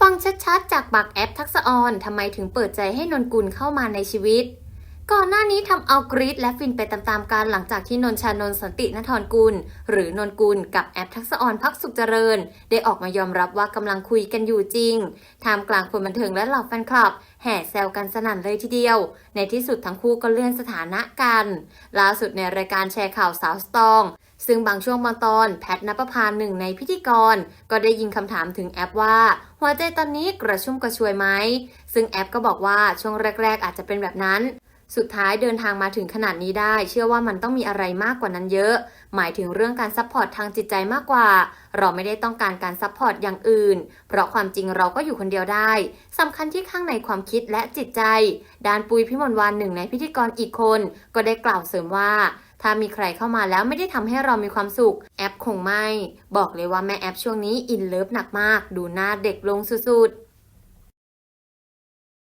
ฟังชัดๆ จากปากแอปทักษะออนทำไมถึงเปิดใจให้นนกุลเข้ามาในชีวิต ก่อนหน้านี้ทำเอากรีดและฟินไปตามๆกันหลังจากที่นนชานนสันตินทรกุล หรือนนกุลกับแอปทักษะออนพักสุขเจริญ ได้ออกมายอมรับว่ากำลังคุยกันอยู่จริงท่ามกลางคนบันเทิงและเหล่าแฟนคลับ แห่แซวกันสนั่นเลยทีเดียว ในที่สุดทั้งคู่ก็เลื่อนสถานะกัน ล่าสุดในรายการแชร์ข่าวสาวสตอง ซึ่งบางช่วงบางตอนแพทนปภาหนึ่งในพิธีกร ก็ได้ยิงคำถามถึงแอปว่า หัวใจตอนนี้กระชุ่มกระชวยไหม ซึ่งแอปก็บอกว่าช่วงแรก ๆ อาจจะเป็นแบบนั้น สุดท้ายเดินทางมาถึงขนาดนี้ได้ เชื่อว่ามันต้องมีอะไรมากกว่านั้นเยอะ หมายถึงเรื่องการซัพพอร์ตทางจิตใจมากกว่า เราไม่ได้ต้องการการซัพพอร์ตอย่างอื่น เพราะความจริงเราก็อยู่คนเดียวได้สำคัญที่ข้างในความคิดและจิตใจด้านปุยพิมลวานหนึ่งในพิธีกรอีกคน ก็ได้กล่าวเสริมว่า ถ้ามีใครเข้ามาแล้วไม่ได้ทำให้เรามีความสุข แอปคงไม่ บอกเลยว่าแม่แอปช่วงนี้อินเลิฟหนักมาก ดูหน้าเด็กลงสุดๆ